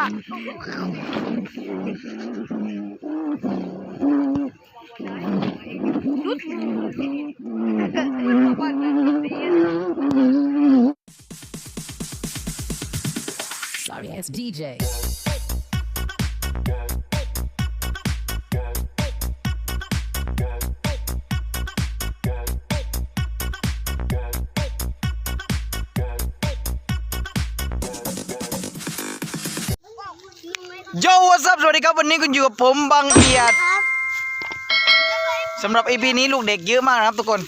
Sorry, it's DJ. โยวัสสวัสดีครับวันนี้คุณอยู่กับผมบางเอียดสำหรับ EP นี้ลูกเด็กเยอะมากนะครับทุกคน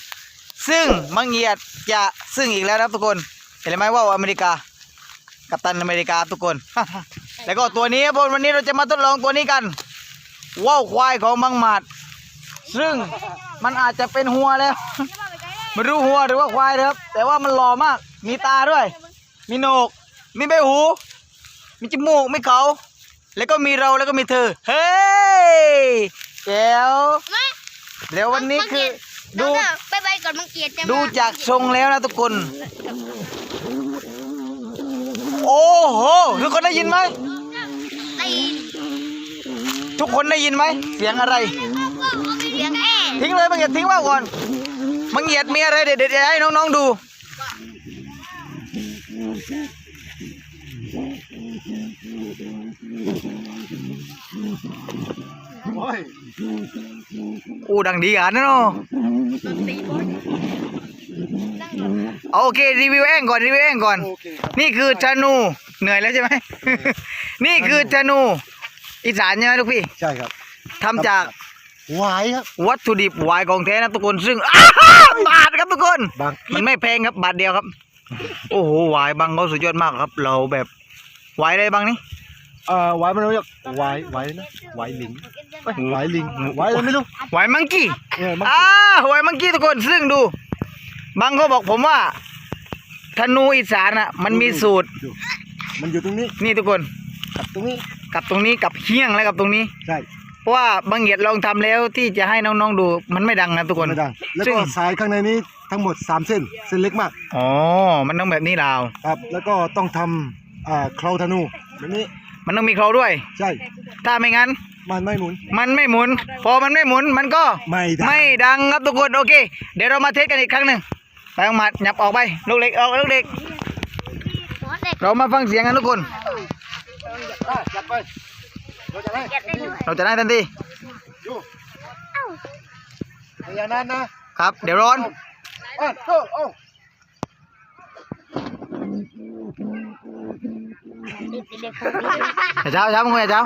ซึ่งบางเอียดจะซึ่งอีกแล้วนะครับทุกคน เห็นไหมว่าอเมริกา กัปตันอเมริกาครับทุกคน แล้วก็ตัวนี้ครับผมวันนี้เราจะมาทดลองตัวนี้กันว่าวควายของบางหมัดซึ่งมันอาจจะเป็นหัวแล้วไม่รู้หัวหรือว่าควายนะครับ แต่ว่ามันหล่อมาก มีตาด้วย มีโหนก มีใบหู มีจมูก มีเขา แล้วก็มีเราแล้วก็มีเธอ เฮ้ยแจ๋วแล้ววันนี้คือ ดูไปไปก่อนมังเกียรติจะดูมาจากทรงแล้วนะทุกคน โอ้โหทุกคนได้ยินไหมตีนทุกคนได้ยินไหมเสียงอะไรเสียงแอ่ทิ้งเลยมังเอียดทิ้งว่าวก่อนมังเอียดมีอะไรเด็ดๆให้น้องๆดู อู้ดังดีอะนะเนาะโอเครีวิวเองก่อนรีวิวเองก่อน นี่คือธนูเหนื่อยแล้วใช่ไหม นี่คือธนู อีสานใช่ไหมลูกพี่ใช่ครับทำจากหวายครับวัตถุดิบหวายของแท้นะทุกคนซึ่งอ้าบาทครับทุกคนบางมันไม่แพงครับบาทเดียวครับ โอ้โหหวายบางเขาสุดยอดมากครับ เราแบบ หวายอะไรบางนี่ เอ่อหวายมันเรียกหวายหวายนะหวายลิงเอ้ยหวายลิงหวายอะไรไม่รู้หวายมังกี้เออมันอ่าหวายมังกี้ทุกคนซึ่งดู บางเขาบอกผมว่า ธนูอีสานอะ มันมีสูตรดูมันอยู่ตรงนี้นี่ทุกคน กับตรงนี้กับตรงนี้กับเฮี้ยงและกับตรงนี้ ใช่เพราะว่าบางเหยียดลองทำแล้วที่จะให้น้องๆดู มันไม่ดังนะทุกคนไม่ดังแล้วซึ่งก็สายข้างในนี้ทั้งหมด3เส้นเส้นเล็กมากอ๋อ มันต้องแบบนี้ลาว ครับแล้วก็ต้องทำ อ่าเคราธนูแบบนี้มันต้องมีเขาด้วย ใช่ ถ้าไม่งั้น มันไม่หมุน มันไม่หมุน พอมันไม่หมุนมันก็ไม่ดังไม่ดังครับทุกคนโอเค เดี๋ยวเรามาเทสกันอีกครั้งหนึ่งไปออกมาหยับออกไปลูกเล็กออกลูกเล็กหัวเด็กเรามาฟังเสียงกันทุกคนได้จับไปเราจะได้เกียรติได้ด้วยเราจะได้ทันทีอยู่พยานั้นนะครับ เดี๋ยวร้อน อะโอ้ โอ้เด็กอย่าเช้าเช้ามึงอย่าเช้า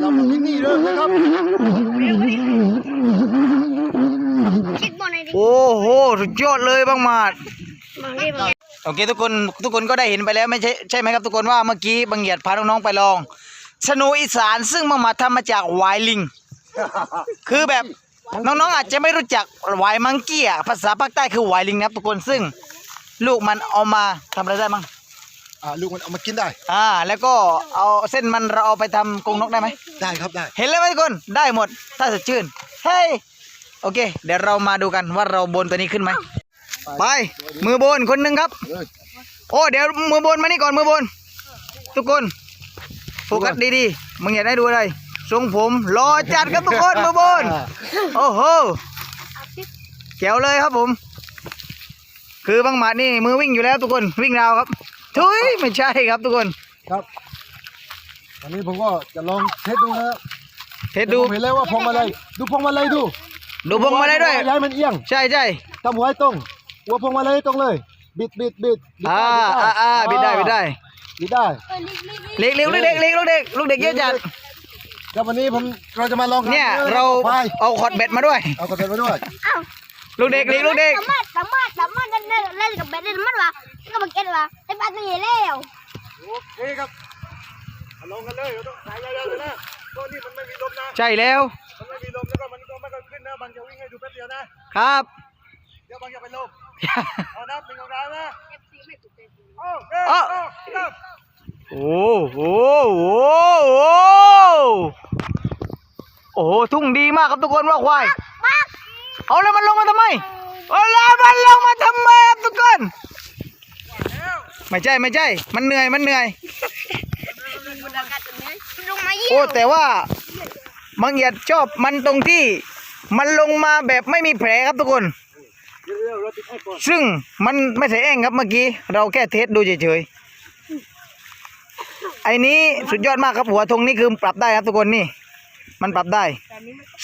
เรามาที่นี่เลยนะครับคิดบอลในดิโอ้โหสุดยอดเลยบางหมาดบางทีบางทีโอเคทุกคนทุกคนก็ได้เห็นไปแล้วไม่ใช่ใช่ไหมครับทุกคนว่าเมื่อกี้บางเหยียดพาน้องๆไปลอง สนูอีสานซึ่งบางหมาดทำมาจากหวายลิง คือแบบน้องๆอาจจะไม่รู้จักหวายมังกี้อะภาษาภาคใต้คือหวายลิงนะครับทุกคนซึ่งลูกมันเอามาทำอะไรได้มั้งอ่าลูกมันเอามากินได้ อ่า แล้วก็เอาเส้นมันเราเอาไปทำกรงนกได้ไหม ได้ครับได้ เห็นแล้วไหมทุกคนได้หมด ถ้าสดชื่นเฮ้ยโอเค เดี๋ยวเรามาดูกันว่าเราบนตัวนี้ขึ้นไหมไป มือบนคนหนึ่งครับเลยโอ้เดี๋ยวมือบนมานี่ก่อนมือบน ทุกคน โฟกัสดีๆ มึงอยากได้ดูอะไรทรงผมรอจัดครับทุกคนมือบน โอ้โหเจ๋วเลยครับผม คือบางหมัดนี่มือวิ่งอยู่แล้วทุกคนวิ่งราวครับ ทุยไม่ใช่ครับทุกคนครับวันนี้ผมก็จะลองเทสดูนะครับเทสดูผมเห็นแล้วว่าพวงมาลัยดูพวงมาลัยดู ดูพวงมาลัยด้วยย้ายมันเอียง ใช่ใช่ทำหัวให้ตรงหัวพวงมาลัยให้ตรงเลย บิดบิดบิดบิดอ่าอ่าอ่าบิดได้บิดได้ บิดได้เล็กเล็กลูกเด็กเล็กลูกเด็กลูกเด็กเยอะจัดแล้ววันนี้ผมเราจะมาลองเนี่ยทำเราไปเอาคอร์ดเบ็ดมาด้วย เอากระเด็นมาด้วยลูกเด็กเล็กลูกเด็กสามารถสามารถสามารถเล่นเล่นเล่นกับเบสเล่นมันวะก็บังเกียรติวะไอ้บ้านตัวใหญ่แล้วโอเคครับมาลองกันเลยเราต้องสายยาวๆเลยนะตัวนี้มันไม่มีลมนะใช่แล้วมันไม่มีลมแล้วก็มันก็ไม่ค่อยขึ้นนะบางจะวิ่งให้ดูแป๊บเดียวนะครับ เดี๋ยวบางจะเป็นลมเอานับหนึ่งสองสามนะโอ้เอ้ยเอ้าโอ้นับ โอ้โหโอ้โหโอ้โหทุ่งดีมากครับทุกคนว่าควายเอาแล้วมันลงมาทำไมเอาแล้วมันลงมาทำไมครับทุกคนไม่ใช่ไม่ใช่ มันเหนื่อยมันเหนื่อยลงมาเยี่โอ้ยมแต่ว่ามังเหยียดชอบมันตรงที่ มันลงมาแบบไม่มีแผลครับทุกคน ซึ่งมันไม่ใช่แอ่งครับเมื่อกี้ เราแค่เทสดูเฉยๆไอ้นี้สุดยอดมากครับหัวธงนี่คือปรับได้ครับทุกคนนี่ มันปรับได้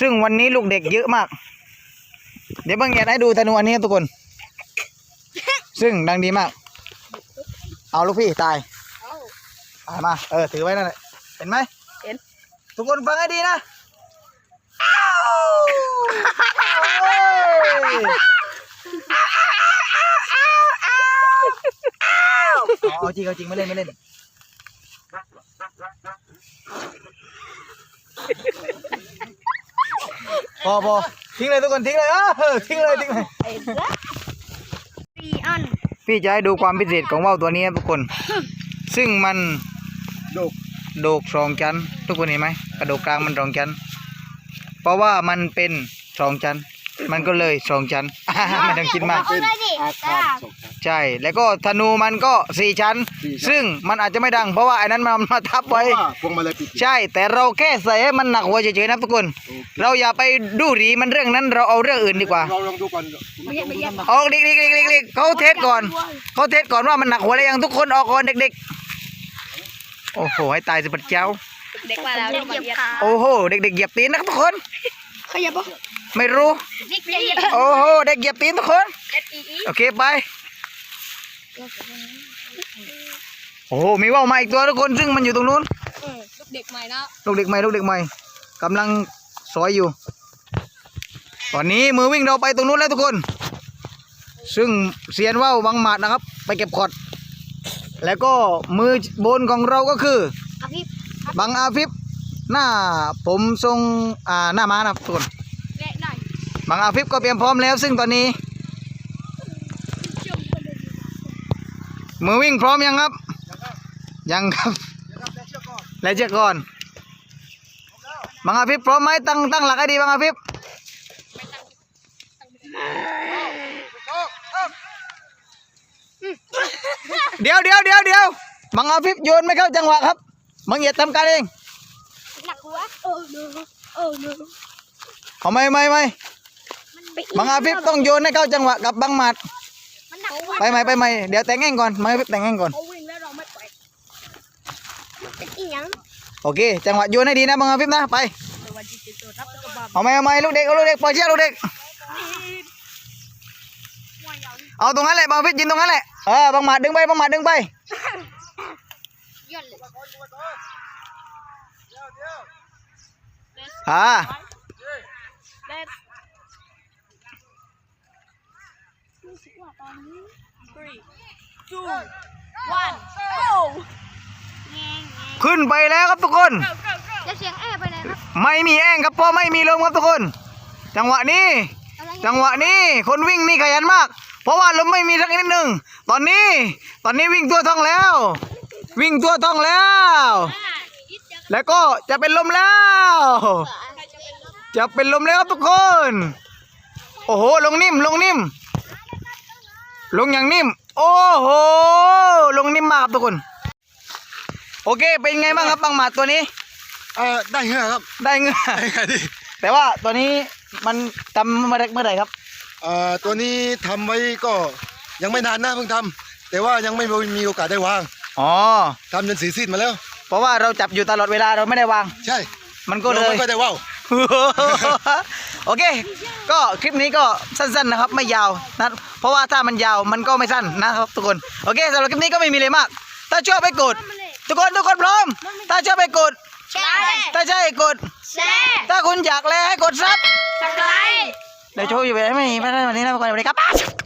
ซึ่งวันนี้ลูกเด็กเยอะมาก เดี๋ยวบังเหยียดให้ดูธนูอันนี้ครับทุกคน ซึ่งดังดีมาก เอาลูกพี่ตายตายมา เออถือไว้นั่นแหละเห็นไหมเห็น ทุกคนฟังให้ดีนะอ้ เอาเอาจริงเอาจริงไม่เล่นไม่เล่นพอพอทิ้งเลยทุกคนทิ้งเลยเออทิ้งเลยทิ้งเลย สี่อันพี่จะให้ดูความพิเศษของว่าวตัวนี้ครับทุกคน ซึ่งมันโดก โดกสองชั้น ทุกคนเห็นไหมกระโดกกลางมันสองชั้น เพราะว่ามันเป็นสองชั้น มันก็เลยสองชั้น ไม่ต้องคิดมาก เอาเลยดิอาคารจ้าสองชั้น ใช่ แล้วก็ธนูมันก็สี่ชั้น สี่ชั้น ซึ่งมันอาจจะไม่ดัง เพราะว่าไอ้นั้นมันมาทับไว้ว่าพวงมาลัยปิด ใช่ แต่เราแค่ใส่ให้มันหนักหัวเฉยๆนะทุกคนเราอย่าไปดูหรีมันเรื่องนั้นเราเอาเรื่องอื่นดีกว่า เราลองดูก่อนออกดิกดิกดิกดิกดิกเขาเทสก่อน เขาเทสก่อนว่ามันหนักหัวอะไรยังทุกคนออกก่อนเด็กๆ โอ้โหให้ตายสิปัดเจ้า เด็กมาแล้วเด็กเหยียบขาโอ้โหเด็กๆเหยียบตีนนะครับทุกคน ขยับปะไม่รู้ เด็กเหยียบโอ้โหเด็กเหยียบตีนทุกคนโอเคไป โอ้โหมีว่าวมาอีกตัวทุกคนซึ่งมันอยู่ตรงนู้นเด็กใหม่นะลูกเด็กใหม่ลูกเด็กใหม่กำลังสอยอยู่ ตอนนี้มือวิ่งเราไปตรงนู้นแล้วทุกคน ซึ่งเซียนว่าวบังหมัดนะครับ ไปเก็บขอดแล้วก็มือบนของเราก็คืออะพี่บังอาฟิบหน้าผมทรงอ่าหน้าม้านะครับทุกคนแกะได้บังอาฟิบก็เตรียมพร้อมแล้ว ซึ่งตอนนี้ มือวิ่งพร้อมยังครับ ยังครับและเชือกก่อนบังอาฟิบพร้อมไหมตั้งตั้งหลักให้ดีบังอาฟิบเดี๋ยวเดี๋ยวเดี๋ยวเดี๋ยวบังอาฟิบโยนไม่เข้าจังหวะครับบังเหยียดทำการเองหนักหัวโอ้โนโอ้โนเอาไม่ไม่ไม่บังอาฟิบต้องโยนให้เข้าจังหวะกับบังหมัดมันหนักหัว ไปไหมไปไหมเดี๋ยวแต่งเองก่อนบังอาฟิบแต่งเองก่อน เขาวิ่งแล้วเราไม่ปล่อยเป็นอีหยังโอเค จังหวะโยนให้ดีนะบังอาฟิบนะ ไปเอาไหมเอาไหมลูกเด็กเอาลูกเด็กปล่อยเชือกลูกเด็กเอาตรงนั้นแหละบังอาฟิบยินตรงนั้นแหละ เออ บังหมัดดึงไป บังหมัดดึงไป ย่นเลยอ่า ขึ้นไปแล้วครับทุกคนแล้วเสียงแอบไปไหนครับไม่มีแอ่งครับเพราะไม่มีลมครับทุกคน จังหวะนี้อะไรจังหวะนี้คนวิ่งนี่ขยันมาก เพราะว่าลมไม่มีสักนิดหนึ่งตอนนี้ ตอนนี้วิ่งตัวท้องแล้ว วิ่งตัวท้องแล้ว แล้วก็จะเป็นลมแล้ว จะเป็นลมแล้วครับทุกคน โอ้โห ลงนิ่ม ลงนิ่ม ลงอย่างนิ่ม โอ้โห ลงนิ่มมากครับทุกคน โอเค เป็นไงบ้างครับบังหมัดตัวนี้ เออได้เหรอครับได้เงื่อได้ไงดิแต่ว่าตัวนี้มันทำมาเมื่อไหร่ครับ เอ่อตัวนี้ทำไว้ก็ยังไม่นานนะเพิ่งทำแต่ว่ายังไม่มีโอกาสได้วางอ๋อ ทำจนสีซีดมาแล้ว เพราะว่าเราจับอยู่ตลอดเวลาเราไม่ได้วาง ใช่มันก็เลเรายไม่ค่อยได้ว่าว โอเค ก็คลิปนี้ก็สั้นๆนะครับ ไม่ยาวนะ เพราะว่าถ้ามันยาวมันก็ไม่สั้นนะครับทุกคน โอเคสำหรับคลิปนี้ก็ไม่มีเลยมาก ถ้าชอบไปกด ทุกคนทุกคนพร้อม ถ้าชอบไปกดแชร์ถ้าใช่กดแชร์ถ้าคุณอยากแลให้กดซับสับไลค์เดี๋ยวโชว์อยู่ไปไหนไม่มีไม่ได้วันนี้นะทุกคนสวัสดีครับ